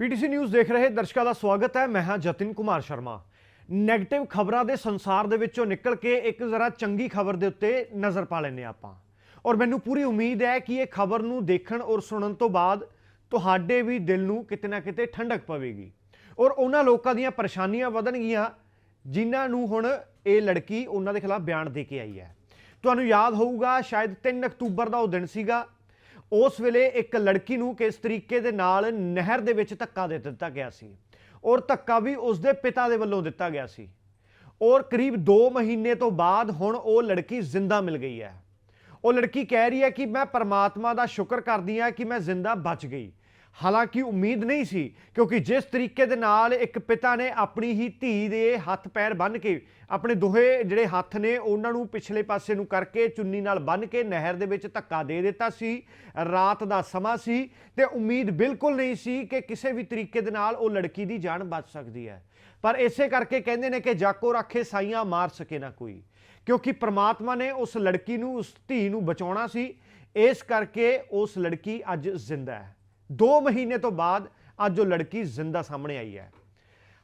PTC news ਦੇਖ ਰਹੇ ਦਰਸ਼ਕਾਂ ਦਾ ਸਵਾਗਤ ਹੈ। ਮੈਂ ਹਾਂ ਜਤਿਨ ਕੁਮਾਰ ਸ਼ਰਮਾ। 네ਗੇਟਿਵ ਖਬਰਾਂ ਦੇ ਸੰਸਾਰ ਦੇ ਵਿੱਚੋਂ ਨਿਕਲ ਕੇ ਇੱਕ ਜ਼ਰਾ ਚੰਗੀ ਖਬਰ ਦੇ ਉੱਤੇ ਨਜ਼ਰ ਪਾ ਲੈਂਦੇ ਹਾਂ ਆਪਾਂ। ਔਰ ਮੈਨੂੰ ਪੂਰੀ ਉਮੀਦ ਹੈ ਕਿ ਇਹ ਖਬਰ ਨੂੰ ਦੇਖਣ ਔਰ ਸੁਣਨ ਤੋਂ ਬਾਅਦ ਤੁਹਾਡੇ ਵੀ ਦਿਲ ਨੂੰ ਕਿਤੇ ਨਾ ਕਿਤੇ ਠੰਡਕ ਪਵੇਗੀ। ਔਰ ਉਹਨਾਂ ਲੋਕਾਂ ਦੀਆਂ ਪਰੇਸ਼ਾਨੀਆਂ ਵਧਣਗੀਆਂ ਜਿਨ੍ਹਾਂ ਨੂੰ ਹੁਣ ਇਹ ਲੜਕੀ ਉਹਨਾਂ ਦੇ ਖਿਲਾਫ ਬਿਆਨ ਦੇ ਕੇ ਆਈ ਹੈ। ਤੁਹਾਨੂੰ ਯਾਦ ਹੋਊਗਾ, ਸ਼ਾਇਦ 3 ਅਕਤੂਬਰ ਦਾ ਉਹ ਦਿਨ ਸੀਗਾ ਉਸ ਵੇਲੇ ਇੱਕ ਲੜਕੀ ਨੂੰ ਕਿਸ ਤਰੀਕੇ ਦੇ ਨਾਲ ਨਹਿਰ ਦੇ ਵਿੱਚ ਧੱਕਾ ਦੇ ਦਿੱਤਾ ਗਿਆ ਸੀ ਔਰ ਧੱਕਾ ਵੀ ਉਸ ਦੇ ਪਿਤਾ ਦੇ ਵੱਲੋਂ ਦਿੱਤਾ ਗਿਆ ਸੀ। ਔਰ ਕਰੀਬ 2 ਮਹੀਨੇ ਤੋਂ ਬਾਅਦ ਹੁਣ ਉਹ ਲੜਕੀ ਜ਼ਿੰਦਾ ਮਿਲ ਗਈ ਹੈ। ਉਹ ਲੜਕੀ ਕਹਿ ਰਹੀ ਹੈ ਕਿ ਮੈਂ ਪਰਮਾਤਮਾ ਦਾ ਸ਼ੁਕਰ ਕਰਦੀ ਹਾਂ ਕਿ ਮੈਂ ਜ਼ਿੰਦਾ ਬਚ ਗਈ। ਹਾਲਾਂਕਿ ਉਮੀਦ ਨਹੀਂ ਸੀ, ਕਿਉਂਕਿ ਜਿਸ ਤਰੀਕੇ ਦੇ ਨਾਲ ਇੱਕ ਪਿਤਾ ਨੇ ਆਪਣੀ ਹੀ ਧੀ ਦੇ ਹੱਥ ਪੈਰ ਬੰਨ੍ਹ ਕੇ ਆਪਣੇ ਦੋਹੇ ਜਿਹੜੇ ਹੱਥ ਨੇ, ਉਹਨਾਂ ਨੂੰ ਪਿਛਲੇ ਪਾਸੇ ਨੂੰ ਕਰਕੇ ਚੁੰਨੀ ਨਾਲ ਬੰਨ੍ਹ ਕੇ ਨਹਿਰ ਦੇ ਵਿੱਚ ਧੱਕਾ ਦੇ ਦਿੱਤਾ ਸੀ। ਰਾਤ ਦਾ ਸਮਾਂ ਸੀ ਤੇ ਉਮੀਦ ਬਿਲਕੁਲ ਨਹੀਂ ਸੀ ਕਿ ਕਿਸੇ ਵੀ ਤਰੀਕੇ ਦੇ ਨਾਲ ਉਹ ਲੜਕੀ ਦੀ ਜਾਨ ਬਚ ਸਕਦੀ ਹੈ। ਪਰ ਇਸੇ ਕਰਕੇ ਕਹਿੰਦੇ ਨੇ ਕਿ ਜਾਕੋ ਰੱਖੇ ਸਾਈਆਂ ਮਾਰ ਸਕੇ ਨਾ ਕੋਈ, ਕਿਉਂਕਿ ਪ੍ਰਮਾਤਮਾ ਨੇ ਉਸ ਲੜਕੀ ਨੂੰ, ਉਸ ਧੀ ਨੂੰ ਬਚਾਉਣਾ ਸੀ। ਇਸ ਕਰਕੇ ਉਸ ਲੜਕੀ ਅੱਜ ਜ਼ਿੰਦਾ ਹੈ। 2 ਮਹੀਨੇ ਤੋਂ ਬਾਅਦ ਅੱਜ ਉਹ ਲੜਕੀ ਜ਼ਿੰਦਾ ਸਾਹਮਣੇ ਆਈ ਹੈ।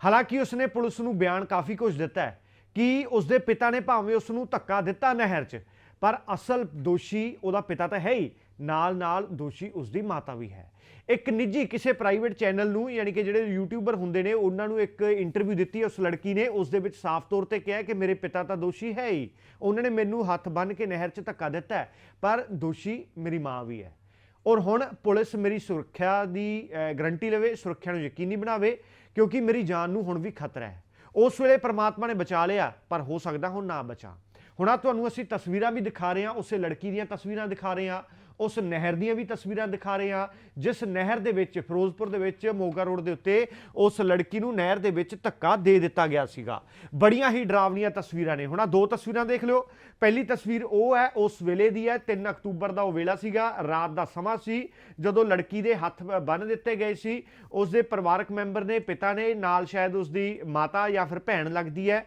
ਹਾਲਾਂਕਿ ਉਸਨੇ ਪੁਲਿਸ ਨੂੰ ਬਿਆਨ ਕਾਫੀ ਕੁਝ ਦਿੱਤਾ ਹੈ ਕਿ ਉਸਦੇ ਪਿਤਾ ਨੇ ਭਾਵੇਂ ਉਸ ਨੂੰ ਧੱਕਾ ਦਿੱਤਾ ਨਹਿਰ 'ਚ, ਪਰ ਅਸਲ ਦੋਸ਼ੀ ਉਹਦਾ ਪਿਤਾ ਤਾਂ ਹੈ ਹੀ ਨਾਲ ਨਾਲ ਦੋਸ਼ੀ ਉਸਦੀ ਮਾਤਾ ਵੀ ਹੈ। ਇੱਕ ਨਿੱਜੀ ਕਿਸੇ ਪ੍ਰਾਈਵੇਟ ਚੈਨਲ ਨੂੰ, ਯਾਨੀ ਕਿ ਜਿਹੜੇ ਯੂਟਿਊਬਰ ਹੁੰਦੇ ਨੇ, ਉਹਨਾਂ ਨੂੰ ਇੱਕ ਇੰਟਰਵਿਊ ਦਿੱਤੀ ਉਸ ਲੜਕੀ ਨੇ ਉਸ ਦੇ ਵਿੱਚ ਸਾਫ਼ ਤੌਰ ਤੇ ਕਿਹਾ ਕਿ ਮੇਰੇ ਪਿਤਾ ਤਾਂ ਦੋਸ਼ੀ ਹੈ ਹੀ। ਉਹਨਾਂ ਨੇ ਮੈਨੂੰ ਹੱਥ ਬੰਨ੍ਹ ਕੇ ਨਹਿਰ 'ਚ ਧੱਕਾ ਦਿੱਤਾ ਪਰ ਦੋਸ਼ੀ ਮੇਰੀ ਮਾਂ ਵੀ ਹੈ। ਔਰ ਹੁਣ ਪੁਲਿਸ ਮੇਰੀ ਸੁਰੱਖਿਆ ਦੀ ਗਰੰਟੀ ਲਵੇ, ਸੁਰੱਖਿਆ ਨੂੰ ਯਕੀਨੀ ਬਣਾਵੇ, ਕਿਉਂਕਿ ਮੇਰੀ ਜਾਨ ਨੂੰ ਹੁਣ ਵੀ ਖਤਰਾ ਹੈ। ਉਸ ਵੇਲੇ ਪ੍ਰਮਾਤਮਾ ਨੇ ਬਚਾ ਲਿਆ, ਪਰ ਹੋ ਸਕਦਾ ਹੁਣ ਨਾ ਬਚਾ। ਹੁਣ ਆ ਤੁਹਾਨੂੰ ਅਸੀਂ ਤਸਵੀਰਾਂ ਵੀ ਦਿਖਾ ਰਹੇ ਹਾਂ, ਉਸੇ ਲੜਕੀ ਦੀਆਂ ਤਸਵੀਰਾਂ ਦਿਖਾ ਰਹੇ ਹਾਂ। ਉਸ ਨਹਿਰ ਦੀਆਂ ਵੀ ਤਸਵੀਰਾਂ ਦਿਖਾ ਰਹੇ ਹਾਂ। ਜਿਸ ਨਹਿਰ ਦੇ ਵਿੱਚ, ਫਿਰੋਜ਼ਪੁਰ ਦੇ ਵਿੱਚ, ਮੋਗਾ ਰੋਡ ਦੇ ਉੱਤੇ ਉਸ ਲੜਕੀ ਨੂੰ ਨਹਿਰ ਦੇ ਵਿੱਚ ਧੱਕਾ ਦੇ ਦਿੱਤਾ ਗਿਆ ਸੀਗਾ। ਬੜੀਆਂ ਹੀ ਡਰਾਵਣੀਆਂ ਤਸਵੀਰਾਂ ਨੇ। ਹੁਣ ਦੋ ਤਸਵੀਰਾਂ ਦੇਖ ਲਿਓ। ਪਹਿਲੀ ਤਸਵੀਰ ਉਹ ਹੈ, ਉਸ ਵੇਲੇ ਦੀ ਹੈ। 3 ਅਕਤੂਬਰ ਦਾ ਉਹ ਵੇਲਾ ਸੀਗਾ। ਰਾਤ ਦਾ ਸਮਾਂ ਸੀ, ਜਦੋਂ ਲੜਕੀ ਦੇ ਹੱਥ ਬੰਨ ਦਿੱਤੇ ਗਏ ਸੀ। ਉਸ ਦੇ ਪਰਿਵਾਰਕ ਮੈਂਬਰ ਨੇ, ਪਿਤਾ ਨੇ, ਨਾਲ ਸ਼ਾਇਦ ਉਸ ਦੀ ਮਾਤਾ ਜਾਂ ਫਿਰ ਭੈਣ ਲੱਗਦੀ ਹੈ।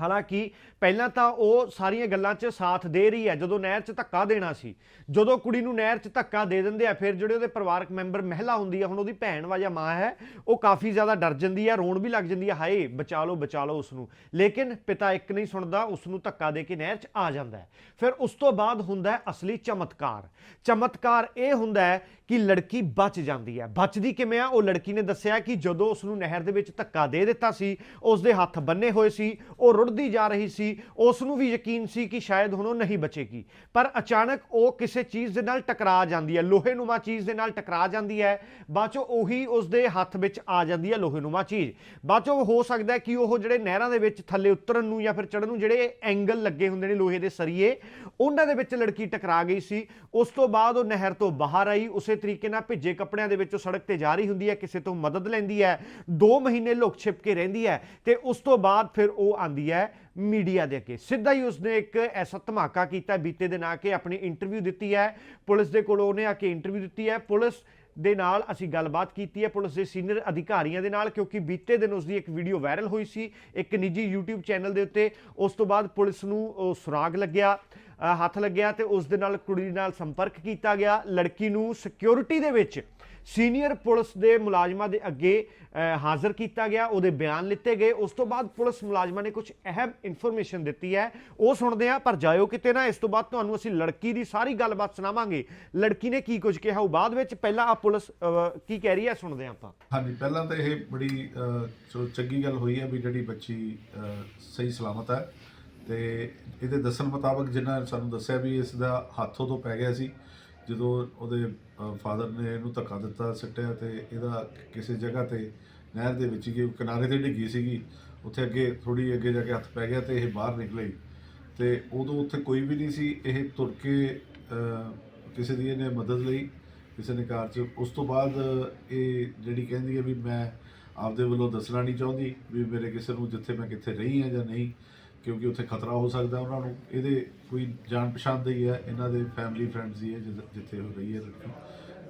ਹਾਲਾਂਕਿ ਪਹਿਲਾਂ ਤਾਂ ਉਹ ਸਾਰੀਆਂ ਗੱਲਾਂ 'ਚ ਸਾਥ ਦੇ ਰਹੀ ਹੈ। ਜਦੋਂ ਨਹਿਰ 'ਚ ਧੱਕਾ ਦੇਣਾ ਸੀ, ਜਦੋਂ ਕੁੜੀ ਨੂੰ ਨਹਿਰ 'ਚ ਧੱਕਾ ਦੇ ਦਿੰਦੇ ਆ, ਫਿਰ ਜਿਹੜੇ ਉਹਦੇ ਪਰਿਵਾਰਕ ਮੈਂਬਰ ਮਹਿਲਾ ਹੁੰਦੀ ਆ, ਹੁਣ ਉਹਦੀ ਭੈਣ ਵਾ ਜਾਂ ਮਾਂ ਹੈ, ਉਹ ਕਾਫੀ ਜ਼ਿਆਦਾ ਡਰ ਜਾਂਦੀ ਹੈ ਰੋਣ ਵੀ ਲੱਗ ਜਾਂਦੀ ਹੈ ਹਾਏ ਬਚਾ ਲਓ ਬਚਾ ਲਓ ਉਸ ਨੂੰ ਲੇਕਿਨ ਪਿਤਾ ਇੱਕ ਨਹੀਂ ਸੁਣਦਾ ਉਸ ਨੂੰ ਧੱਕਾ ਦੇ ਕੇ ਨਹਿਰ 'ਚ ਆ ਜਾਂਦਾ ਹੈ। ਫਿਰ ਉਸ ਤੋਂ ਬਾਅਦ ਹੁੰਦਾ ਹੈ ਅਸਲੀ ਚਮਤਕਾਰ। ਚਮਤਕਾਰ ਇਹ ਹੁੰਦਾ ਹੈ ਕਿ ਲੜਕੀ ਬਚ ਜਾਂਦੀ ਹੈ। ਬਚਦੀ ਕਿਵੇਂ ਆ? ਉਹ ਲੜਕੀ ਨੇ ਦੱਸਿਆ ਕਿ ਜਦੋਂ ਉਸ ਨੂੰ ਨਹਿਰ ਦੇ ਵਿੱਚ ਧੱਕਾ ਦੇ ਦਿੱਤਾ ਸੀ ਉਸ ਦੇ ਹੱਥ ਬੰਨੇ ਹੋਏ ਸੀ, ਉਹ ਰੁੜਦੀ ਜਾ ਰਹੀ ਸੀ ਉਸ ਨੂੰ ਵੀ ਯਕੀਨ ਸੀ ਕਿ ਸ਼ਾਇਦ ਹੁਣ ਉਹ ਨਹੀਂ ਬਚੇਗੀ। ਪਰ ਅਚਾਨਕ ਉਹ ਕਿਸੇ ਚੀਜ਼ ਦੇ ਨਾਲ ਟਕਰਾ ਜਾਂਦੀ ਹੈ। ਲੋਹੇਨੁਮਾ ਚੀਜ਼ ਦੇ ਨਾਲ ਟਕਰਾ ਜਾਂਦੀ ਹੈ। ਬਾਅਦ ਚੋਂ ਉਹੀ ਉਸ ਦੇ ਹੱਥ ਵਿੱਚ ਆ ਜਾਂਦੀ ਹੈ ਲੋਹੇਨੁਮਾ ਚੀਜ਼। ਬਾਅਦ ਚੋਂ ਹੋ ਸਕਦਾ ਕਿ ਉਹ ਜਿਹੜੇ ਨਹਿਰਾਂ ਦੇ ਵਿੱਚ ਥੱਲੇ ਉਤਰਨ ਨੂੰ ਜਾਂ ਫਿਰ ਚੜਨ ਨੂੰ ਜਿਹੜੇ ਐਂਗਲ ਲੱਗੇ ਹੁੰਦੇ ਨੇ ਲੋਹੇ ਦੇ ਸਰੀਏ, ਉਹਨਾਂ ਦੇ ਵਿੱਚ ਲੜਕੀ ਟਕਰਾ ਗਈ ਸੀ। ਉਸ ਤੋਂ ਬਾਅਦ ਉਹ ਨਹਿਰ ਤੋਂ ਬਾਹਰ ਆਈ। ਉਸੇ ਤਰੀਕੇ ਨਾਲ ਭਿੱਜੇ ਕੱਪੜਿਆਂ ਦੇ ਵਿੱਚ ਉਹ ਸੜਕ ਤੇ ਜਾ ਰਹੀ ਹੁੰਦੀ ਹੈ, ਕਿਸੇ ਤੋਂ ਮਦਦ ਲੈਂਦੀ ਹੈ। 2 ਮਹੀਨੇ ਲੁਕ ਛਿਪ ਕੇ ਰਹਿੰਦੀ ਹੈ ਤੇ ਉਸ ਤੋਂ ਬਾਅਦ ਫਿਰ ਉਹ ਆਂਦੀ ਹੈ ਮੀਡੀਆ ਦੇ ਅੱਗੇ। ਸਿੱਧਾ ਹੀ ਉਸਨੇ ਇੱਕ ਐਸਾ ਧਮਾਕਾ ਕੀਤਾ ਬੀਤੇ ਦਿਨ ਆ ਕੇ ਆਪਣੀ ਇੰਟਰਵਿਊ ਦਿੱਤੀ ਹੈ। ਪੁਲਿਸ ਦੇ ਕੋਲ ਉਹਨੇ ਆ ਕੇ ਇੰਟਰਵਿਊ ਦਿੱਤੀ ਹੈ। ਪੁਲਿਸ ਦੇ ਨਾਲ ਅਸੀਂ ਗੱਲਬਾਤ ਕੀਤੀ ਹੈ, ਪੁਲਿਸ ਦੇ ਸੀਨੀਅਰ ਅਧਿਕਾਰੀਆਂ ਦੇ ਨਾਲ, ਕਿਉਂਕਿ ਬੀਤੇ ਦਿਨ ਉਸ ਦੀ ਇੱਕ ਵੀਡੀਓ ਵਾਇਰਲ ਹੋਈ ਸੀ, ਇੱਕ ਨਿੱਜੀ YouTube ਚੈਨਲ ਦੇ ਉੱਤੇ। ਉਸ ਤੋਂ ਬਾਅਦ ਪੁਲਿਸ ਨੂੰ ਉਹ ਸੁਰਾਗ ਲੱਗਿਆ। ਹੱਥ ਲੱਗਿਆ ਤੇ ਉਸ ਦੇ ਨਾਲ ਕੁੜੀ ਨਾਲ ਸੰਪਰਕ ਕੀਤਾ ਗਿਆ। ਲੜਕੀ ਨੂੰ ਸਿਕਿਉਰਿਟੀ ਦੇ ਵਿੱਚ ਸੀਨੀਅਰ ਪੁਲਿਸ ਦੇ ਮੁਲਾਜ਼ਮਾਂ ਦੇ ਅੱਗੇ ਹਾਜ਼ਰ ਕੀਤਾ ਗਿਆ। ਉਹਦੇ ਬਿਆਨ ਲਿੱਤੇ ਗਏ। ਉਸ ਤੋਂ ਬਾਅਦ ਪੁਲਿਸ ਮੁਲਾਜ਼ਮਾਂ ਨੇ ਕੁਝ ਅਹਿਮ ਇਨਫੋਰਮੇਸ਼ਨ ਦਿੱਤੀ ਹੈ। ਉਹ ਸੁਣਦੇ ਆ ਪਰ ਜਾਇਓ ਕਿਤੇ ਨਾ, ਇਸ ਤੋਂ ਬਾਅਦ ਤੁਹਾਨੂੰ ਅਸੀਂ ਲੜਕੀ ਦੀ ਸਾਰੀ ਗੱਲਬਾਤ ਸੁਣਾਵਾਂਗੇ। ਲੜਕੀ ਨੇ ਕੀ ਕੁਝ ਕਿਹਾ ਉਹ ਬਾਅਦ ਵਿੱਚ। ਪਹਿਲਾਂ ਆ ਪੁਲਿਸ ਕੀ ਕਹਿ ਰਹੀ ਹੈ, ਸੁਣਦੇ ਹਾਂ ਆਪਾਂ। ਹਾਂਜੀ, ਪਹਿਲਾਂ ਤਾਂ ਇਹ ਬੜੀ ਚੰਗੀ ਗੱਲ ਹੋਈ ਹੈ ਵੀ ਜਿਹੜੀ ਬੱਚੀ ਸਹੀ ਸਲਾਮਤ ਹੈ। ਤੇ ਇਹਦੇ ਦੱਸਣ ਮੁਤਾਬਕ ਜਿੰਨਾ ਸਾਨੂੰ ਦੱਸਿਆ ਵੀ ਇਸ ਦਾ ਹੱਥੋਂ ਤੋਂ ਪੈ ਗਿਆ ਸੀ, ਜਦੋਂ ਉਹਦੇ ਫਾਦਰ ਨੇ ਇਹਨੂੰ ਧੱਕਾ ਦਿੱਤਾ, ਸਿੱਟਿਆ ਤੇ ਇਹਦਾ ਕਿਸੇ ਜਗ੍ਹਾ ਤੇ ਨਹਿਰ ਦੇ ਵਿੱਚ ਹੀ, ਕਿਨਾਰੇ ਤੇ ਡਿੱਗੀ ਸੀਗੀ। ਉੱਥੇ ਅੱਗੇ ਥੋੜੀ ਅੱਗੇ ਜਾ ਕੇ ਹੱਥ ਪੈ ਗਿਆ ਤੇ ਇਹ ਬਾਹਰ ਨਿਕਲੀ। ਤੇ ਉਦੋਂ ਉੱਥੇ ਕੋਈ ਵੀ ਨਹੀਂ ਸੀ, ਇਹ ਤੁਰ ਕੇ ਕਿਸੇ ਦੀ ਇਹਨੇ ਮਦਦ ਲਈ, ਕਿਸੇ ਨੇ ਕਾਰ 'ਚ। ਉਸ ਤੋਂ ਬਾਅਦ ਇਹ ਜਿਹੜੀ ਕਹਿੰਦੀ ਹੈ ਵੀ ਮੈਂ ਆਪਦੇ ਵੱਲੋਂ ਦੱਸਣਾ ਨਹੀਂ ਚਾਹੁੰਦੀ ਵੀ ਮੇਰੇ ਕਿਸੇ ਨੂੰ ਜਿੱਥੇ ਮੈਂ ਕਿੱਥੇ ਰਹੀ ਹਾਂ ਜਾਂ ਨਹੀਂ ਕਿਉਂਕਿ ਉੱਥੇ ਖਤਰਾ ਹੋ ਸਕਦਾ ਉਹਨਾਂ ਨੂੰ। ਇਹਦੇ ਕੋਈ ਜਾਣ ਪਛਾਣ ਦਾ ਹੀ ਹੈ। ਇਹਨਾਂ ਦੇ ਫੈਮਿਲੀ ਫਰੈਂਡਸ ਹੀ ਹੈ ਜਿੱਥੇ ਉਹ ਰਹੀ ਹੈ ਲੜਕੀ।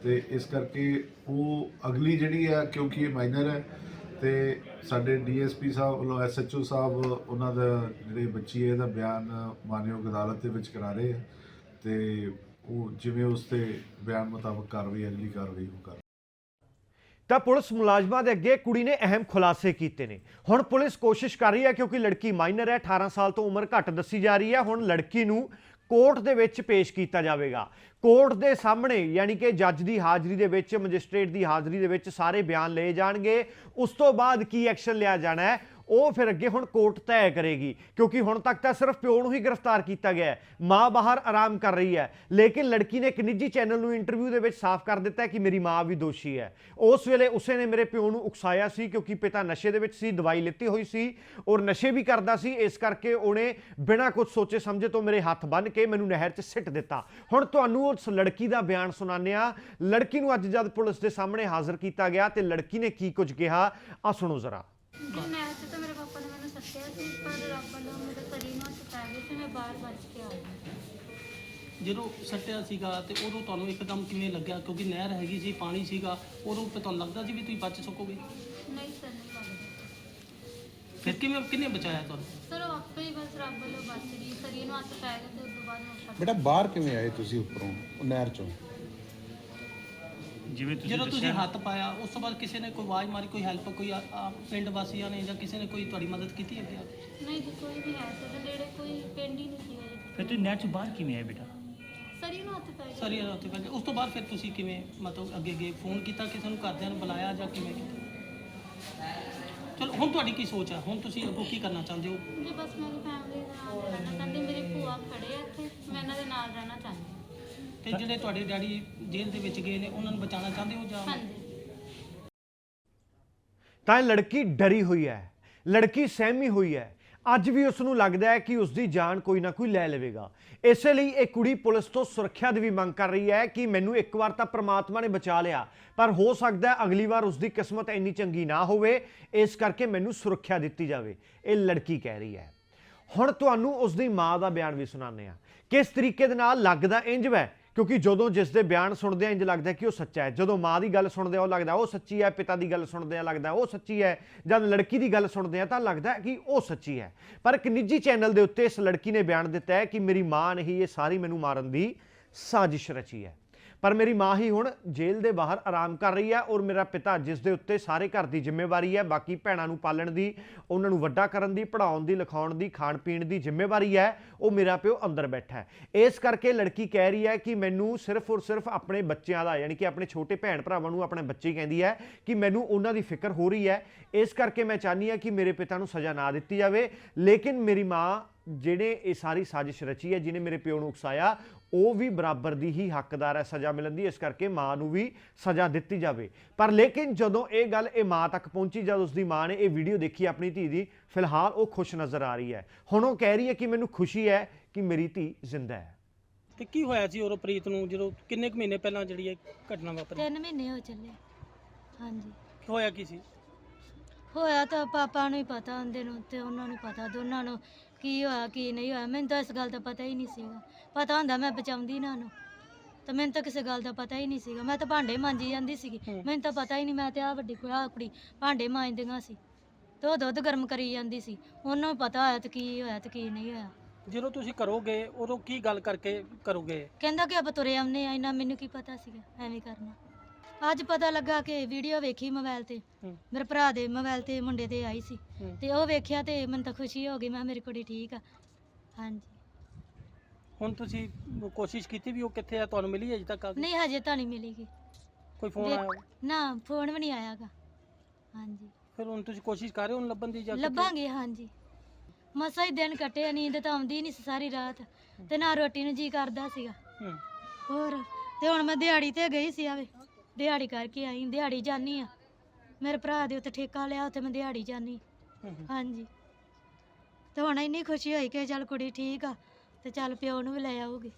ਤੇ ਇਸ ਕਰਕੇ ਉਹ ਅਗਲੀ ਜਿਹੜੀ ਹੈ ਕਿਉਂਕਿ ਇਹ ਮਾਈਨਰ ਹੈ, ਤੇ ਸਾਡੇ ਡੀਐਸਪੀ ਸਾਹਿਬ ਵੱਲੋਂ ਐਸਐਚਓ ਸਾਹਿਬ, ਉਹਨਾਂ ਦਾ ਜਿਹੜੇ ਬੱਚੀ ਹੈ, ਇਹਦਾ ਬਿਆਨ ਮਾਨਯੋਗ ਅਦਾਲਤ ਦੇ ਵਿੱਚ ਕਰਾ ਰਹੇ ਆ। ਤੇ ਉਹ ਜਿਵੇਂ ਉਸ ਤੇ ਬਿਆਨ ਮੁਤਾਬਕ ਕਾਰਵਾਈ, ਅਗਲੀ ਕਾਰਵਾਈ ਉਹ ਕਰ ਤਾਂ ਪੁਲਿਸ ਮੁਲਾਜ਼ਮਾਂ ਦੇ ਅੱਗੇ ਕੁੜੀ ਨੇ ਅਹਿਮ ਖੁਲਾਸੇ ਕੀਤੇ ਨੇ। ਹੁਣ ਪੁਲਿਸ ਕੋਸ਼ਿਸ਼ ਕਰ ਰਹੀ ਹੈ ਕਿਉਂਕਿ ਲੜਕੀ ਮਾਈਨਰ ਹੈ 18 ਸਾਲ ਤੋਂ ਉਮਰ ਘੱਟ ਦੱਸੀ ਜਾ ਰਹੀ ਹੈ। ਹੁਣ ਲੜਕੀ ਨੂੰ ਕੋਰਟ ਦੇ ਵਿੱਚ ਪੇਸ਼ ਕੀਤਾ ਜਾਵੇਗਾ। ਕੋਰਟ ਦੇ ਸਾਹਮਣੇ ਯਾਨੀ ਕਿ ਜੱਜ ਦੀ ਹਾਜ਼ਰੀ ਦੇ ਵਿੱਚ, ਮੈਜਿਸਟ੍ਰੇਟ ਦੀ ਹਾਜ਼ਰੀ ਦੇ ਵਿੱਚ ਸਾਰੇ ਬਿਆਨ ਲਏ ਜਾਣਗੇ। ਉਸ ਤੋਂ ਬਾਅਦ ਕੀ ਐਕਸ਼ਨ ਲਿਆ ਜਾਣਾ ਹੈ? ਉਹ ਫਿਰ ਅੱਗੇ ਹੁਣ ਕੋਰਟ ਤੈਅ ਕਰੇਗੀ, ਕਿਉਂਕਿ ਹੁਣ ਤੱਕ ਤਾਂ ਸਿਰਫ ਪਿਓ ਨੂੰ ਹੀ ਗ੍ਰਿਫਤਾਰ ਕੀਤਾ ਗਿਆ ਹੈ। ਮਾਂ ਬਾਹਰ ਆਰਾਮ ਕਰ ਰਹੀ ਹੈ, ਲੇਕਿਨ ਲੜਕੀ ਨੇ ਇੱਕ ਨਿੱਜੀ ਚੈਨਲ ਨੂੰ ਇੰਟਰਵਿਊ ਦੇ ਵਿੱਚ ਸਾਫ਼ ਕਰ ਦਿੱਤਾ ਕਿ ਮੇਰੀ ਮਾਂ ਵੀ ਦੋਸ਼ੀ ਹੈ। ਉਸ ਵੇਲੇ ਉਸੇ ਨੇ ਮੇਰੇ ਪਿਓ ਨੂੰ ਉਕਸਾਇਆ ਸੀ, ਕਿਉਂਕਿ ਪਿਤਾ ਨਸ਼ੇ ਦੇ ਵਿੱਚ ਸੀ, ਦਵਾਈ ਲਿੱਤੀ ਹੋਈ ਸੀ ਔਰ ਨਸ਼ੇ ਵੀ ਕਰਦਾ ਸੀ, ਇਸ ਕਰਕੇ ਉਹਨੇ ਬਿਨਾਂ ਕੁਝ ਸੋਚੇ ਸਮਝੇ ਤੋਂ ਮੇਰੇ ਹੱਥ ਬੰਨ੍ਹ ਕੇ ਮੈਨੂੰ ਨਹਿਰ 'ਚ ਸਿੱਟ ਦਿੱਤਾ। ਹੁਣ ਤੁਹਾਨੂੰ ਉਸ ਲੜਕੀ ਦਾ ਬਿਆਨ ਸੁਣਾਉਂਦੇ ਹਾਂ। ਲੜਕੀ ਨੂੰ ਅੱਜ ਜਦ ਪੁਲਿਸ ਦੇ ਸਾਹਮਣੇ ਹਾਜ਼ਰ ਕੀਤਾ ਗਿਆ ਤੇ ਲੜਕੀ ਨੇ ਕੀ ਕੁਝ ਕਿਹਾ ਆ ਸੁਣੋ ਜ਼ਰਾ। ਪਾਪਾ ਨੇ ਮੈਨੂੰ ਸੱਦਿਆ ਸੀ ਪਰ ਰੱਬ ਵੱਲੋਂ ਮੇਰੇ ਸਰੀਰ ਨੂੰ ਹੱਥ ਪੈ ਗਏ ਸੀ ਮੈਂ ਬਾਹਰ ਬਚ ਕੇ ਆ ਗਈ ਜਦੋਂ ਸੱਟਿਆ ਸੀਗਾ ਤੇ ਉਦੋਂ ਤੁਹਾਨੂੰ ਇੱਕਦਮ ਕਿਵੇਂ ਲੱਗਿਆ? ਕਿਉਂਕਿ ਨਹਿਰ ਹੈਗੀ ਸੀ ਪਾਣੀ ਸੀਗਾ ਉਦੋਂ ਤੇ ਤੁਹਾਨੂੰ ਲੱਗਦਾ ਸੀ ਵੀ ਤੁਸੀਂ ਬਚ ਸਕੋਗੇ? ਨਹੀਂ ਸਰ ਨਹੀਂ ਲੱਗਦਾ। ਫਿਰ ਕਿਵੇਂ ਕਿੰਨੇ ਬਚਾਇਆ ਤੁਹਾਨੂੰ? ਸਰ ਉਹ ਆਪੇ ਹੀ ਬਸ ਰੱਬ ਵੱਲੋਂ ਬਚ ਗਈ ਸਰੀਰ ਨੂੰ ਹੱਥ ਪੈ ਗਏ ਤੇ ਉਸ ਤੋਂ ਬਾਅਦ ਮੈਂ ਉੱਪਰ ਬੇਟਾ ਬਾਹਰ ਕਿਵੇਂ ਆਏ ਤੁਸੀਂ ਉੱਪਰੋਂ? ਉਹ ਨਹਿਰ ਚੋਂ? ਜਿਵੇਂ ਤੁਸੀਂ ਜਦੋਂ ਤੁਸੀਂ ਹੱਥ ਪਾਇਆ ਉਸ ਤੋਂ ਬਾਅਦ ਕਿਸੇ ਨੇ ਕੋਈ ਆਵਾਜ਼ ਮਾਰੀ ਕੋਈ ਹੈਲਪ ਕੋਈ ਆ- ਆ ਪਿੰਡ ਵਾਸੀਆਂ ਨੇ ਜਾਂ ਕਿਸੇ ਨੇ ਕੋਈ ਤੁਹਾਡੀ ਮਦਦ ਕੀਤੀ ਅੱਗੇ ਆ ਕੇ? ਨਹੀਂ ਜੀ ਕੋਈ ਵੀ ਹੈ ਤੇ ਨੇੜੇ ਕੋਈ ਪਿੰਡ ਹੀ ਨਹੀਂ ਸੀ ਫਿਰ ਤੁਸੀਂ ਨੈਟ ਚ ਬਾਹਰ ਕਿਵੇਂ ਆਏ ਬੇਟਾ? ਸਰੀਰ ਨੂੰ ਹੱਥ ਪੈ ਗਏ ਸਾਰੀ ਰਾਤ ਉੱਥੇ ਪਹਿਲੇ ਉਸ ਤੋਂ ਬਾਅਦ ਫਿਰ ਤੁਸੀਂ ਕਿਵੇਂ ਮਤਲਬ ਅੱਗੇ ਅੱਗੇ ਫੋਨ ਕੀਤਾ ਕਿਸੇ ਨੂੰ ਘਰਦਿਆਂ ਨੂੰ ਬੁਲਾਇਆ ਜਾਂ ਕਿਵੇਂ ਕੀਤਾ? ਚਲੋ ਹੁਣ ਤੁਹਾਡੀ ਕੀ ਸੋਚ ਹੈ ਹੁਣ ਤੁਸੀਂ ਅੱਗੋਂ ਕੀ ਕਰਨਾ ਚਾਹੁੰਦੇ ਹੋ? ਜੀ ਬਸ ਮੇਰੀ ਫੈਮਿਲੀ ਦੇ ਨਾਲ ਰਹਿਣਾ ਚਾਹੁੰਦੀ ਮੇਰੀ ਭੂਆ ਖੜੇ ਆ ਇੱਥੇ ਮੈਂ ਇਹਨਾਂ ਦੇ ਨਾਲ ਰਹਿਣਾ ਚਾਹੁੰਦੀ। ਤੇ ਜਿਹੜੇ ਤੁਹਾਡੇ ਡੈਡੀ ਜੇਲ੍ਹ ਦੇ ਵਿੱਚ ਗਏ ਨੇ ਉਹਨਾਂ ਨੂੰ ਬਚਾਉਣਾ ਚਾਹੁੰਦੇ ਹੋ ਜਾਂ ਹਾਂਜੀ। ਤਾਂ ਇਹ ਲੜਕੀ ਡਰੀ ਹੋਈ ਹੈ। ਲੜਕੀ ਸਹਿਮੀ ਹੋਈ ਹੈ। ਅੱਜ ਵੀ ਉਸ ਨੂੰ ਲੱਗਦਾ ਹੈ ਕਿ ਉਸ ਦੀ ਜਾਨ ਕੋਈ ਨਾ ਕੋਈ ਲੈ ਲਵੇਗਾ। ਇਸੇ ਲਈ ਇਹ ਕੁੜੀ ਪੁਲਿਸ ਤੋਂ ਸੁਰੱਖਿਆ ਦੀ ਵੀ ਮੰਗ ਕਰ ਰਹੀ ਹੈ ਕਿ ਮੈਨੂੰ ਇੱਕ ਵਾਰ ਤਾਂ ਪ੍ਰਮਾਤਮਾ ਨੇ ਬਚਾ ਲਿਆ ਪਰ ਹੋ ਸਕਦਾ ਹੈ ਅਗਲੀ ਵਾਰ ਉਸ ਦੀ ਕਿਸਮਤ ਇੰਨੀ ਚੰਗੀ ਨਾ ਹੋਵੇ। ਇਸ ਕਰਕੇ ਮੈਨੂੰ ਸੁਰੱਖਿਆ ਦਿੱਤੀ ਜਾਵੇ। ਇਹ ਲੜਕੀ ਕਹਿ ਰਹੀ ਹੈ। ਹੁਣ ਤੁਹਾਨੂੰ ਉਸ ਦੀ ਮਾਂ ਦਾ ਬਿਆਨ ਵੀ ਸੁਣਾਉਂਦੇ ਆ ਕਿਸ ਤਰੀਕੇ ਦੇ ਨਾਲ ਲੱਗਦਾ ਇੰਜ ਵੈ? ਕਿਉਂਕਿ ਜਦੋਂ ਜਿਸ ਦੇ ਬਿਆਨ ਸੁਣਦੇ ਆ, ਇੰਜ ਲੱਗਦਾ ਕਿ ਉਹ ਸੱਚਾ ਹੈ। ਜਦੋਂ ਮਾਂ ਦੀ ਗੱਲ ਸੁਣਦੇ ਆ, ਉਹ ਲੱਗਦਾ ਉਹ ਸੱਚੀ ਹੈ, ਪਿਤਾ ਦੀ ਗੱਲ ਸੁਣਦੇ ਆ, ਲੱਗਦਾ ਉਹ ਸੱਚੀ ਹੈ। ਜਦ ਲੜਕੀ ਦੀ ਗੱਲ ਸੁਣਦੇ ਆ, ਤਾਂ ਲੱਗਦਾ ਕਿ ਉਹ ਸੱਚੀ ਹੈ। ਪਰ ਇੱਕ ਨਿੱਜੀ ਚੈਨਲ ਦੇ ਉੱਤੇ ਇਸ ਲੜਕੀ ਨੇ ਬਿਆਨ ਦਿੱਤਾ ਹੈ ਕਿ ਮੇਰੀ ਮਾਂ ਨੇ ਹੀ ਇਹ ਸਾਰੀ ਮੈਨੂੰ ਮਾਰਨ ਦੀ ਸਾਜ਼ਿਸ਼ ਰਚੀ ਹੈ। ਪਰ ਮੇਰੀ ਮਾਂ ਹੀ ਹੁਣ ਜੇਲ੍ਹ ਦੇ ਬਾਹਰ ਆਰਾਮ ਕਰ ਰਹੀ ਹੈ ਔਰ ਮੇਰਾ ਪਿਤਾ ਜਿਸ ਦੇ ਉੱਤੇ ਸਾਰੇ ਘਰ ਦੀ ਜ਼ਿੰਮੇਵਾਰੀ ਹੈ, ਬਾਕੀ ਭੈਣਾਂ ਨੂੰ ਪਾਲਣ ਦੀ, ਉਹਨਾਂ ਨੂੰ ਵੱਡਾ ਕਰਨ ਦੀ, ਪੜ੍ਹਾਉਣ ਦੀ, ਲਿਖਾਉਣ ਦੀ, ਖਾਣ ਪੀਣ ਦੀ ਜ਼ਿੰਮੇਵਾਰੀ ਹੈ, ਉਹ ਮੇਰਾ ਪਿਓ ਅੰਦਰ ਬੈਠਾ ਹੈ। ਇਸ ਕਰਕੇ ਲੜਕੀ ਕਹਿ ਰਹੀ ਹੈ ਕਿ ਮੈਨੂੰ ਸਿਰਫ ਔਰ ਸਿਰਫ ਆਪਣੇ ਬੱਚਿਆਂ ਦਾ, ਯਾਨੀ ਕਿ ਆਪਣੇ ਛੋਟੇ ਭੈਣ ਭਰਾਵਾਂ ਨੂੰ ਆਪਣੇ ਬੱਚੇ ਕਹਿੰਦੀ ਹੈ ਕਿ ਮੈਨੂੰ ਉਹਨਾਂ ਦੀ ਫਿਕਰ ਹੋ ਰਹੀ ਹੈ। ਇਸ ਕਰਕੇ ਮੈਂ ਚਾਹਨੀ ਹਾਂ ਕਿ ਮੇਰੇ ਪਿਤਾ ਨੂੰ ਸਜ਼ਾ ਨਾ ਦਿੱਤੀ ਜਾਵੇ, ਲੇਕਿਨ ਮੇਰੀ ਮਾਂ ਜਿਹੜੇ ਇਹ ਸਾਰੀ ਸਾਜ਼ਿਸ਼ ਰਚੀ ਹੈ, ਜਿਹਨੇ ਮੇਰੇ ਪਿਓ ਨੂੰ ਉਕਸਾਇਆ ਉਹ ਵੀ ਬਰਾਬਰ ਦੀ ਹੀ ਹੱਕਦਾਰ ਹੈ ਸਜ਼ਾ ਮਿਲਣ ਦੀ ਇਸ ਕਰਕੇ ਮਾਂ ਨੂੰ ਵੀ ਸਜ਼ਾ ਦਿੱਤੀ ਜਾਵੇ। ਪਰ ਲੇਕਿਨ ਜਦੋਂ ਇਹ ਗੱਲ ਇਹ ਮਾਂ ਤੱਕ ਪਹੁੰਚੀ ਜਦ ਉਸ ਦੀ ਮਾਂ ਨੇ ਇਹ ਵੀਡੀਓ ਦੇਖੀ ਆਪਣੀ ਧੀ ਦੀ ਫਿਲਹਾਲ ਉਹ ਖੁਸ਼ ਨਜ਼ਰ ਆ ਰਹੀ ਹੈ। ਹੁਣ ਉਹ ਕਹਿ ਰਹੀ ਹੈ ਕਿ ਮੈਨੂੰ ਖੁਸ਼ੀ ਹੈ ਕਿ ਮੇਰੀ ਧੀ ਜ਼ਿੰਦਾ ਹੈ। ਤੇ ਕੀ ਹੋਇਆ ਸੀ ਉਰੋ ਪ੍ਰੀਤ ਨੂੰ ਜਦੋਂ ਕਿੰਨੇ ਕੁ ਮਹੀਨੇ ਪਹਿਲਾਂ ਜਿਹੜੀ ਇਹ ਘਟਨਾ ਵਾਪਰੀ? ਤਿੰਨ ਮਹੀਨੇ ਹੋ ਚੱਲੇ। ਹਾਂਜੀ। ਹੋਇਆ ਕੀ ਸੀ? ਹੋਇਆ ਤਾਂ ਪਾਪਾ ਨੂੰ ਹੀ ਪਤਾ ਹੁੰਦੇ ਨੂੰ ਤੇ ਉਹਨਾਂ ਨੂੰ ਪਤਾ ਦੋਨਾਂ ਨੂੰ ਕੀ ਹੋਇਆ ਕੀ ਨਹੀਂ ਹੋਇਆ। ਮੈਨੂੰ ਤਾਂ ਇਸ ਗੱਲ ਦਾ ਪਤਾ ਹੀ ਨਹੀਂ ਸੀਗਾ। ਪਤਾ ਹੁੰਦਾ ਮੈਂ ਬਚਾਉਂਦੀ ਨਾ ਉਹਨੂੰ। ਤਾਂ ਮੈਨੂੰ ਤਾਂ ਕਿਸੇ ਗੱਲ ਦਾ ਪਤਾ ਹੀ ਨਹੀਂ ਸੀਗਾ। ਮੈਂ ਤਾਂ ਭਾਂਡੇ ਮਾਂਜੀ ਜਾਂਦੀ ਸੀਗੀ। ਮੈਨੂੰ ਤਾਂ ਪਤਾ ਹੀ ਨਹੀਂ ਮੈਂ ਤੇ ਆ ਵੱਡੀ ਕੁੜੀ ਆਹ ਕੁੜੀ ਭਾਂਡੇ ਮਾਂਜਦੀਆਂ ਸੀ। ਤੇ ਉਹ ਦੁੱਧ ਗਰਮ ਕਰੀ ਜਾਂਦੀ ਸੀ। ਉਹਨੂੰ ਵੀ ਪਤਾ ਹੋਇਆ ਤੇ ਕੀ ਹੋਇਆ ਤੇ ਕੀ ਨਹੀਂ ਹੋਇਆ। ਜਦੋਂ ਤੁਸੀਂ ਕਰੋਗੇ ਉਦੋਂ ਕੀ ਗੱਲ ਕਰਕੇ ਕਰੋਗੇ? ਕਹਿੰਦਾ ਕਿ ਆਪਾਂ ਤੁਰੇ ਆਉਂਦੇ ਆ ਇਹਨਾਂ ਮੈਨੂੰ ਕੀ ਪਤਾ ਸੀਗਾ? ਐਵੇਂ ਕਰਨਾ। ਅੱਜ ਪਤਾ ਲੱਗਾ ਕਿ ਵੀਡੀਓ ਵੇਖੀ ਮੋਬਾਈਲ ਤੇ। ਹੂੰ। ਮੇਰੇ ਭਰਾ ਦੇ ਮੋਬਾਈਲ ਤੇ ਮੁੰਡੇ ਤੇ ਆਈ ਸੀ। ਹੂੰ। ਤੇ ਉਹ ਵੇਖਿਆ ਤੇ ਮੈਨੂੰ ਤਾਂ ਖੁਸ਼ੀ ਹੋ ਗਈ ਮੈਂ ਕਿਹਾ ਮੇਰੀ ਕੁੜੀ ਠੀਕ ਆ। ਹਾਂਜੀ। ਹੁਣ ਤੁਸੀਂ ਕੋਸ਼ਿਸ਼ ਕੀਤੀ ਵੀ ਉਹ ਕਿੱਥੇ ਆ ਤੁਹਾਨੂੰ ਮਿਲੀ ਅਜੇ ਤੱਕ ਆ ਕੇ? ਨਹੀਂ ਹਜੇ ਤਾਂ ਨਹੀਂ ਮਿਲੀਗੀ ਕੋਈ ਫੋਨ ਆਇਆ? ਨਾ ਫੋਨ ਵੀ ਨਹੀਂ ਆਇਆਗਾ ਹਾਂਜੀ। ਫਿਰ ਹੁਣ ਤੁਸੀਂ ਕੋਸ਼ਿਸ਼ ਕਰ ਰਹੇ ਹੋ ਉਹਨੂੰ ਲੱਭਣ ਦੀ ਜਾਂ ਕਿੱਥੇ? ਲੱਭਾਂਗੇ ਹਾਂਜੀ। ਮਸਾ ਹੀ ਦਿਨ ਕੱਟਿਆ ਨੀਂਦ ਤਾਂ ਆਉਂਦੀ ਨਹੀਂ ਸੀ ਸਾਰੀ ਰਾਤ। ਤੇ ਨਾ ਰੋਟੀ ਨੂੰ ਜੀ ਕਰਦਾ ਸੀਗਾ। ਹੂੰ। ਹੋਰ ਤੇ ਹੁਣ ਮੈਂ ਦਿਹਾੜੀ ਤੇ ਗਈ ਸੀ ਆਵੇ। ਦਿਹਾੜੀ ਕਰਕੇ ਆਈ, ਦਿਹਾੜੀ ਜਾਨੀ ਆ। ਮੇਰੇ ਭਰਾ ਦੇ ਉੱਤੇ ਠੇਕਾ ਲਿਆ, ਉੱਥੇ ਮੈਂ ਦਿਹਾੜੀ ਜਾਨੀ। ਹਾਂਜੀ। ਤੇ ਹੁਣ ਇੰਨੀ ਖੁਸ਼ੀ ਹੋਈ ਕਿ ਚੱਲ ਕੁੜੀ ਠੀਕ ਆ, ਤੇ ਚੱਲ ਪਿਓ ਨੂੰ ਵੀ ਲੈ ਆਊਗੀ।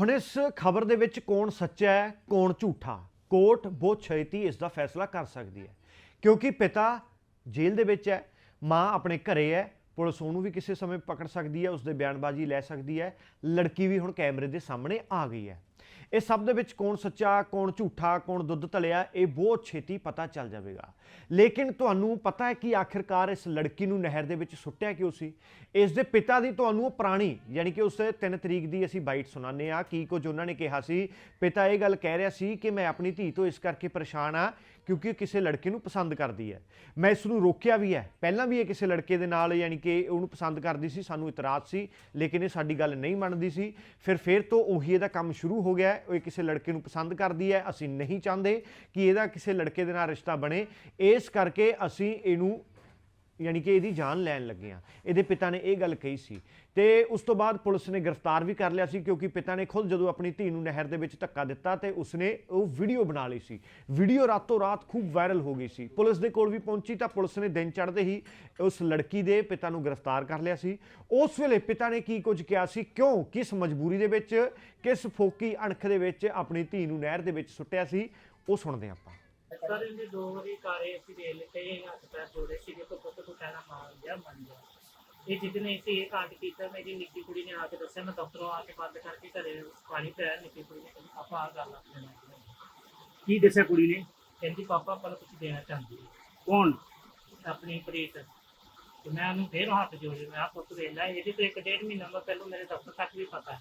ਹੁਣ ਇਸ ਖਬਰ ਦੇ ਵਿੱਚ ਕੌਣ ਸੱਚਾ ਹੈ, ਕੌਣ ਝੂਠਾ? ਕੋਰਟ ਬਹੁਤ ਛੇਤੀ ਇਸ ਦਾ ਫੈਸਲਾ ਕਰ ਸਕਦੀ ਹੈ। ਕਿਉਂਕਿ ਪਿਤਾ ਜੇਲ੍ਹ ਦੇ ਵਿੱਚ ਹੈ, ਮਾਂ ਆਪਣੇ ਘਰੇ ਹੈ, ਪੁਲਿਸ ਉਹਨੂੰ ਵੀ ਕਿਸੇ ਸਮੇਂ ਪਕੜ ਸਕਦੀ ਹੈ ਉਸ ਦੇ ਬਿਆਨਬਾਜ਼ੀ ਲੈ ਸਕਦੀ ਹੈ, ਲੜਕੀ ਵੀ ਹੁਣ ਕੈਮਰੇ ਦੇ ਸਾਹਮਣੇ ਆ ਗਈ ਹੈ। ਇਹ ਸਭ ਦੇ ਵਿੱਚ ਕੌਣ ਸੱਚਾ, ਕੌਣ ਝੂਠਾ, ਕੌਣ ਦੁੱਧ ਤਲਿਆ, ਇਹ ਬਹੁਤ ਛੇਤੀ ਪਤਾ ਚੱਲ ਜਾਵੇਗਾ। ਲੇਕਿਨ ਤੁਹਾਨੂੰ ਪਤਾ ਹੈ ਕਿ ਆਖਿਰਕਾਰ ਇਸ ਲੜਕੀ ਨੂੰ ਨਹਿਰ ਦੇ ਵਿੱਚ ਸੁੱਟਿਆ ਕਿਉਂ ਸੀ? ਇਸ ਦੇ ਪਿਤਾ ਦੀ ਤੁਹਾਨੂੰ ਉਹ ਪੁਰਾਣੀ, ਯਾਨੀ ਕਿ ਉਸ 3 ਤਰੀਕ ਦੀ ਅਸੀਂ ਬਾਈਟ ਸੁਣਾਉਂਦੇ ਆ ਕੀ ਕੁਝ ਉਹਨਾਂ ਨੇ ਕਿਹਾ ਸੀ? ਪਿਤਾ ਇਹ ਗੱਲ ਕਹਿ ਰਿਹਾ ਸੀ ਕਿ ਮੈਂ ਆਪਣੀ ਧੀ ਤੋਂ ਇਸ ਕਰਕੇ ਪਰੇਸ਼ਾਨ ਆ ਕਿਉਂਕਿ ਇਹ ਕਿਸੇ ਲੜਕੇ ਨੂੰ ਪਸੰਦ ਕਰਦੀ ਹੈ। ਮੈਂ ਇਸ ਨੂੰ ਰੋਕਿਆ ਵੀ ਹੈ। ਪਹਿਲਾਂ ਵੀ ਇਹ ਕਿਸੇ ਲੜਕੇ ਦੇ ਨਾਲ ਯਾਨੀ ਕਿ ਉਹਨੂੰ ਪਸੰਦ ਕਰਦੀ ਸੀ, ਸਾਨੂੰ ਇਤਰਾਜ਼ ਸੀ, ਲੇਕਿਨ ਇਹ ਸਾਡੀ ਗੱਲ ਨਹੀਂ ਮੰਨਦੀ ਸੀ। ਫਿਰ ਫਿਰ ਤੋਂ ਉਹੀ ਇਹਦਾ ਕੰਮ ਸ਼ੁਰੂ ਹੋ ਗਿਆ ਉਹ ਕਿਸੇ ਲੜਕੇ ਨੂੰ ਪਸੰਦ ਕਰਦੀ ਹੈ। ਅਸੀਂ ਨਹੀਂ ਚਾਹੁੰਦੇ ਕਿ ਇਹਦਾ ਕਿਸੇ ਲੜਕੇ ਦੇ ਨਾਲ ਰਿਸ਼ਤਾ ਬਣੇ। ਇਸ ਕਰਕੇ ਅਸੀਂ ਇਹਨੂੰ ਯਾਨੀ ਕਿ ਇਹਦੀ ਜਾਨ ਲੈਣ ਲੱਗੇ ਆ। ਇਹਦੇ ਪਿਤਾ ਨੇ ਇਹ ਗੱਲ ਕਹੀ ਸੀ। ਤੇ ਉਸ ਤੋਂ ਬਾਅਦ ਪੁਲਿਸ ਨੇ ਗ੍ਰਿਫਤਾਰ ਵੀ ਕਰ ਲਿਆ ਸੀ ਕਿਉਂਕਿ ਪਿਤਾ ਨੇ ਖੁਦ ਜਦੋਂ ਆਪਣੀ ਧੀ ਨੂੰ ਨਹਿਰ ਦੇ ਵਿੱਚ ਧੱਕਾ ਦਿੱਤਾ ਤੇ ਉਸਨੇ ਉਹ ਵੀਡੀਓ ਬਣਾ ਲਈ ਸੀ। ਵੀਡੀਓ ਰਾਤੋਂ ਰਾਤ ਖੂਬ ਵਾਇਰਲ ਹੋ ਗਈ ਸੀ। ਪੁਲਿਸ ਦੇ ਕੋਲ ਵੀ ਪਹੁੰਚੀ ਤਾਂ ਪੁਲਿਸ ਨੇ ਦਿਨ ਚੜ੍ਹਦੇ ਹੀ ਉਸ ਲੜਕੀ ਦੇ ਪਿਤਾ ਨੂੰ ਗ੍ਰਿਫਤਾਰ ਕਰ ਲਿਆ ਸੀ। ਉਸ ਵੇਲੇ ਪਿਤਾ ਨੇ ਕੀ ਕੁਝ ਕਿਹਾ ਸੀ? ਕਿਉਂ? ਕਿਸ ਮਜਬੂਰੀ ਦੇ ਵਿੱਚ? ਕਿਸ ਫੋਕੀ ਅਣਖ ਦੇ ਵਿੱਚ ਆਪਣੀ ਧੀ ਨੂੰ ਨਹਿਰ ਦੇ ਵਿੱਚ ਸੁੱਟਿਆ ਸੀ? ਉਹ ਸੁਣਦੇ ਹਾਂ ਆਪਾਂ। ਸਰ ਇਹਨੇ ਦੋ ਵਾਰੀ ਕਾਰੇ ਅਸੀਂ ਦੇ ਲਿੱਤੇ ਹੱਥ ਪੈਰ ਜੋੜੇ ਸੀ ਕਿ ਪੁੱਤ ਤੂੰ ਕਹਿਣਾ ਮਾਰ ਗਿਆ ਮੰਨ ਗਿਆ। ਇਹ ਜਿੱਦਨੇ ਇਸੇ ਇਹ ਕਾਂਡ ਕੀਤਾ ਮੇਰੀ ਨਿੱਕੀ ਕੁੜੀ ਨੇ ਆ ਕੇ ਦੱਸਿਆ ਮੈਂ ਦਫ਼ਤਰੋਂ ਆ ਕੇ ਬੰਦ ਕਰਕੇ ਘਰੇ ਪਾਣੀ ਪਿਆ ਨਿੱਕੀ ਕੁੜੀ ਨੇ ਕਹਿੰਦੀ ਪਾਪਾ ਆ ਗੱਲ ਆਪਣੇ ਨਾਲ ਕੀ ਦੱਸਿਆ ਕੁੜੀ ਨੇ? ਕਹਿੰਦੀ ਪਾਪਾ ਪਰ ਕੁਝ ਦੇਣਾ ਚਾਹੁੰਦੀ ਹੈ ਕੌਣ? ਆਪਣੀ ਪ੍ਰੀਤ। ਤੇ ਮੈਂ ਉਹਨੂੰ ਫੇਰ ਹੱਥ ਜੋੜੇ ਮੈਂ ਆ ਪੁੱਤ ਵੇਖ ਲੈ ਇਹਦੇ ਤੋਂ ਇੱਕ ਡੇਢ ਮਹੀਨਾ ਮੈਂ ਪਹਿਲਾਂ ਮੇਰੇ ਦਫ਼ਤਰ ਤੱਕ ਵੀ ਪਤਾ ਹੈ।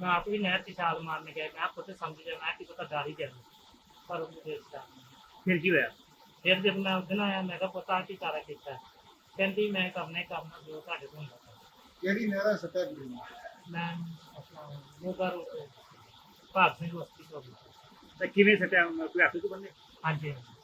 ਮੈਂ ਆਪ ਵੀ ਨਹਿਰ 'ਚ ਛਾਲ ਮਾਰਨ ਗਿਆ ਮੈਂ ਕਿਹਾ ਪੁੱਤ ਸਮਝ ਜਾ ਮੈਂ ਕਿ ਪਤਾ ਡਰ ਹੀ ਜਾਣਾ ਪਰ ਉਹਨੂੰ ਦੇਖਦਾ ਫਿਰ ਕੀ ਹੋਇਆ ਫਿਰ ਜਦ ਮੈਂ ਉਸ ਦਿਨ ਆਇਆ ਮੈਂ ਕਿਹਾ ਪਤਾ ਕੀ ਕਾਰਾ ਕੀਤਾ ਹੈ? ਕਹਿੰਦੀ ਮੈਂ ਕਰਨਾ ਕਰਨਾ ਜੋ ਤੁਹਾਡੇ ਤੋਂ ਹੁੰਦਾ। ਕਿਹੜੀ ਨਹਿਰਾ ਕੁੜੀ ਨੂੰ ਮੈਂ ਆਪਣਾ ਮੋਗਾ ਰੋਡ ਤੋਂ ਭਾਗ ਸਿੰਘ ਹਸਪੀਟਲ ਤੋਂ ਤਾਂ ਕਿਵੇਂ ਸਟਿਆ ਕੋਈ ਹੱਥ ਤੋਂ ਬੰਨੇ ਹਾਂਜੀ ਹਾਂਜੀ।